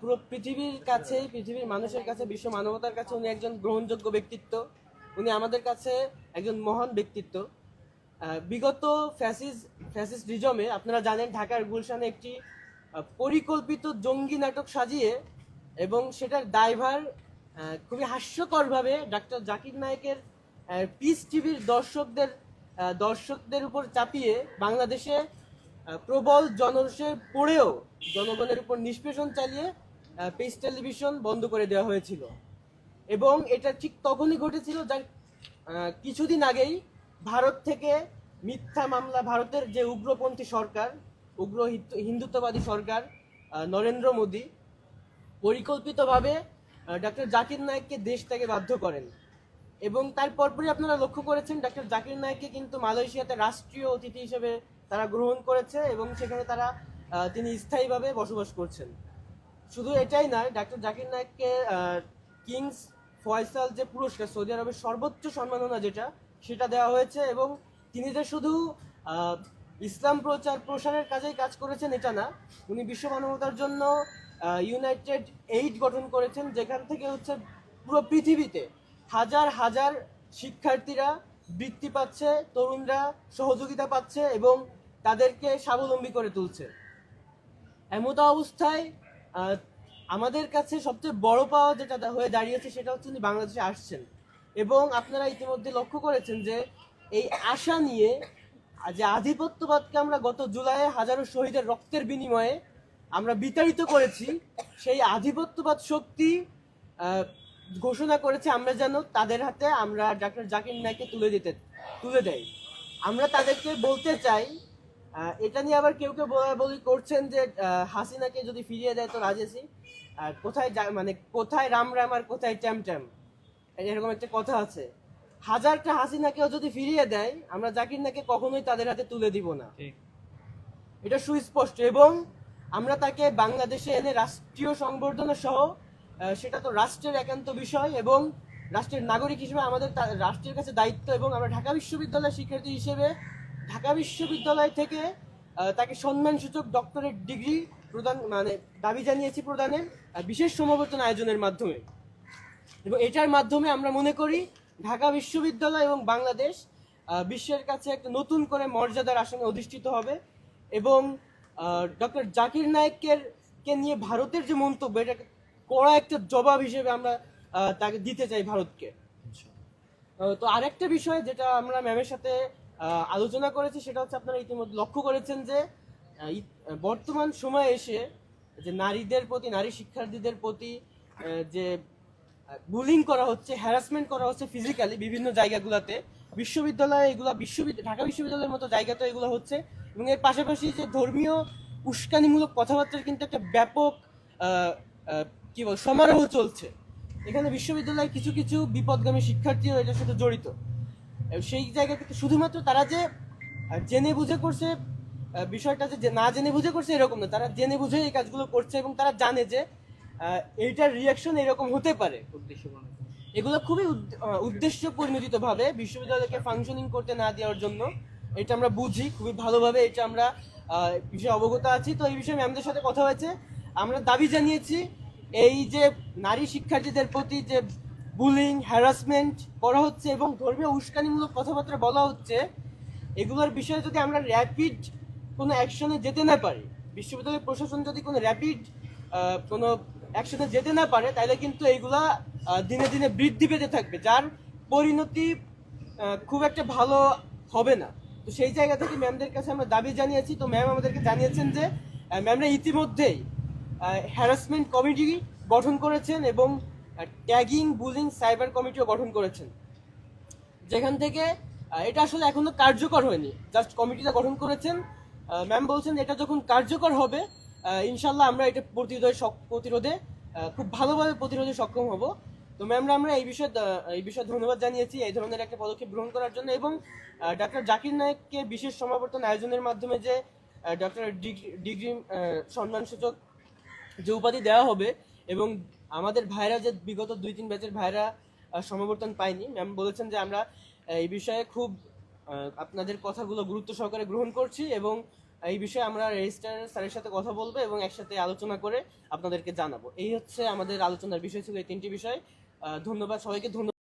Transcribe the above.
পুরো পৃথিবীর কাছে, পৃথিবীর মানুষের কাছে, বিশ্ব মানবতার কাছে উনি একজন গ্রহণযোগ্য ব্যক্তিত্ব। উনি আমাদের কাছে একজন মহান ব্যক্তিত্ব। বিগত ফ্যাসিস ফ্যাসিস রিজমে আপনারা জানেন ঢাকার গুলশানে একটি পরিকল্পিত জঙ্গি নাটক সাজিয়ে এবং সেটার দায়ভার খুবই হাস্যকরভাবে ডাক্তার জাকির নায়েকের পিস টিভির দর্শকদের দর্শকদের উপর চাপিয়ে বাংলাদেশে প্রবল জনরোষে পড়েও জনগণের উপর নিষ্পেষণ চালিয়ে পিস টেলিভিশন বন্ধ করে দেওয়া হয়েছিল। এবং এটা ঠিক তখনই ঘটেছিল যার কিছুদিন আগেই ভারত থেকে মিথ্যা মামলা, ভারতের যে উগ্রপন্থী সরকার, উগ্র হিন্দুত্ববাদী সরকার নরেন্দ্র মোদী, পরিকল্পিতভাবে ডক্টর জাকির নায়েককে দেশ থেকে বাধ্য করেন। এবং তার পরপরই আপনারা লক্ষ্য করেছেন ডক্টর জাকির নায়েককে কিন্তু মালয়েশিয়াতে রাষ্ট্রীয় অতিথি হিসেবে তারা গ্রহণ করেছে এবং সেখানে তারা তিনি স্থায়ীভাবে বসবাস করছেন। শুধু এটাই নয়, ডাক্তার জাকির নায়েককে কিংস ফয়সাল যে পুরস্কার, সৌদি আরবের সর্বোচ্চ সম্মাননা যেটা, সেটা দেওয়া হয়েছে এবং তিনি যে শুধু ইসলাম প্রচার প্রসারের কাজেই কাজ করেছেন এটা না, উনি বিশ্ব মানবতার জন্য ইউনাইটেড এইড গঠন করেছেন, যেখান থেকে হচ্ছে পুরো পৃথিবীতে হাজার হাজার শিক্ষার্থীরা বৃত্তি পাচ্ছে, তরুণরা সহযোগিতা পাচ্ছে এবং তাদেরকে স্বাবলম্বী করে তুলছে। এমত অবস্থায় আমাদের কাছে সবচেয়ে বড় পাওয়া যেটা হয়ে দাঁড়িয়েছে সেটা হচ্ছে বাংলাদেশে আসছেন। এবং আপনারা ইতিমধ্যে লক্ষ্য করেছেন যে, এই আশা নিয়ে, যে আধিপত্যবাদকে আমরা গত জুলাইয়ে হাজারো শহীদের রক্তের বিনিময়ে আমরা বিতাড়িত করেছি, সেই আধিপত্যবাদ শক্তি ঘোষণা করেছে আমরা যেন তাদের হাতে আমরা ডাক্তার জাকির নাইকে তুলে দিতে তুলে দেয় আমরা তাদেরকে বলতে চাই এটা নিয়ে আবার কেউ কেউ বলা বলি করছেন যে হাসিনাকে যদি ফিরিয়ে দেয় তো রাজেসি আর কোথায় মানে কোথায় রাম রাম আর কোথায় ট্যাম ট্যাম? এরকম একটা কথা আছে। হাজারটা হাসিনাকেও যদি ফিরিয়ে দেয় আমরা জাকির নাকে কখনোই তাদের হাতে তুলে দিব না। ঠিক। এটা সুস্পষ্ট। এবং আমরা তাকে বাংলাদেশে এনে রাষ্ট্রীয় সংবর্ধনা সহ সেটা তো রাষ্ট্রের একান্ত বিষয় এবং রাষ্ট্রের নাগরিক হিসেবে আমাদের রাষ্ট্রের কাছে দায়িত্ব এবং আমরা ঢাকা বিশ্ববিদ্যালয়ের শিক্ষার্থী হিসেবে ঢাকা বিশ্ববিদ্যালয় থেকে তাকে সম্মানসূচক ডক্টরেট ডিগ্রি প্রদান মানে দাবি জানিয়েছি প্রদানের বিশেষ সমাবর্তন আয়োজনের মাধ্যমে। এবং এটার মাধ্যমে আমরা মনে করি ঢাকা বিশ্ববিদ্যালয় এবং বাংলাদেশ বিশ্বের কাছে একটা নতুন করে মর্যাদার আসনে অধিষ্ঠিত হবে এবং ডক্টর জাকির নায়েকের কে নিয়ে ভারতের যে মন্তব্য এটা কড়া একটা জবাব হিসেবে আমরা তাকে দিতে চাই ভারতকে। আচ্ছা। তো আরেকটা বিষয় যেটা আমরা ম্যামের সাথে আলোচনা করেছি, সেটা হচ্ছে আপনারা ইতিমধ্যে লক্ষ্য করেছেন যে বর্তমান সময়ে এসে যে নারীদের প্রতি, নারী শিক্ষার্থীদের প্রতি যে বুলিং করা হচ্ছে হ্যারাসমেন্ট করা হচ্ছে ফিজিক্যালি বিভিন্ন জায়গাগুলোতে, বিশ্ববিদ্যালয়ে এগুলো বিশ্ববিদ্যালয় ঢাকা বিশ্ববিদ্যালয়ের মতো জায়গাতে এগুলো হচ্ছে, এবং এর পাশাপাশি যে ধর্মীয় উস্কানিমূলক কথাবার্তার কিন্তু একটা ব্যাপক কি বল, সমারোহ চলছে। এখানে বিশ্ববিদ্যালয়ের কিছু কিছু বিপদগামী শিক্ষার্থীও এটার সাথে জড়িত। সেই জায়গা থেকে শুধুমাত্র তারা যে জেনে বুঝে করছে বিষয়টা যে না জেনে বুঝে করছে এরকম না। তারা জেনে বুঝে এই কাজগুলো করছে এবং তারা জানে যে এইটার রিয়াকশন এরকম হতে পারে। এগুলো খুবই উদ্দেশ্য পরিণতিত ভাবে বিশ্ববিদ্যালয়কে ফাংশনিং করতে না দেওয়ার জন্য। এটা আমরা বুঝি খুবই ভালোভাবে এটা আমরা বিষয়ে অবগত আছি। তো এই বিষয়ে ম্যামদের সাথে কথা হয়েছে। আমরা দাবি জানিয়েছি এই যে নারী শিক্ষার্থীদের প্রতি যে বুলিং হ্যারাসমেন্ট করা হচ্ছে এবং ধর্মীয় উস্কানিমূলক কথাবার্তা বলা হচ্ছে। এগুলোর বিষয়ে যদি আমরা র্যাপিড কোনো অ্যাকশনে যেতে না পারি বিশ্ববিদ্যালয় প্রশাসন যদি কোনো র্যাপিড কোনো অ্যাকশনে যেতে না পারে, তাহলে কিন্তু এইগুলা দিনে দিনে বৃদ্ধি পেতে থাকবে, যার পরিণতি খুব একটা ভালো হবে না। তো সেই জায়গা থেকে ম্যামদের কাছে আমরা দাবি জানিয়েছি। তো ম্যাম আমাদেরকে জানিয়েছেন যে ম্যামরা ইতিমধ্যেই হ্যারাসমেন্ট কমিটি গঠন করেছেন এবং ট্যাগিং বুলিং সাইবার কমিটিও গঠন করেছেন। যেখান থেকে এটা আসলে এখনও কার্যকর হয়নি। জাস্ট কমিটিটা গঠন করেছেন। ম্যাম বলছেন, এটা যখন কার্যকর হবে ইনশাল্লাহ আমরা এটা প্রতিরোধে প্রতিরোধে খুব ভালোভাবে প্রতিরোধে সক্ষম হব। তো ম্যামরা আমরা এই বিষয়ে এই বিষয়ে ধন্যবাদ জানিয়েছি এই ধরনের একটা পদক্ষেপ গ্রহণ করার জন্য এবং ডক্টর জাকির নায়েককে বিশেষ সমাবর্তন আয়োজনের মাধ্যমে যে ডক্টর ডিগ্রি সম্মানসূচক যে উপাধি দেওয়া হবে এবং আমাদের ভাইরা যে বিগত দুই, তিন ব্যাচের ভাইরা সমাবর্তন পায়নি। ম্যাম বলেছেন যে আমরা এই বিষয়ে খুব আপনাদের কথাগুলো গুরুত্ব সহকারে গ্রহণ করছি এবং এই বিষয়ে আমরা রেজিস্ট্রার স্যারের সাথে কথা বলব এবং একসাথে আলোচনা করে আপনাদেরকে জানাব। এই হচ্ছে আমাদের আলোচনার বিষয় ছিল এই তিনটি বিষয়। ধন্যবাদ সবাইকে, ধন্যবাদ।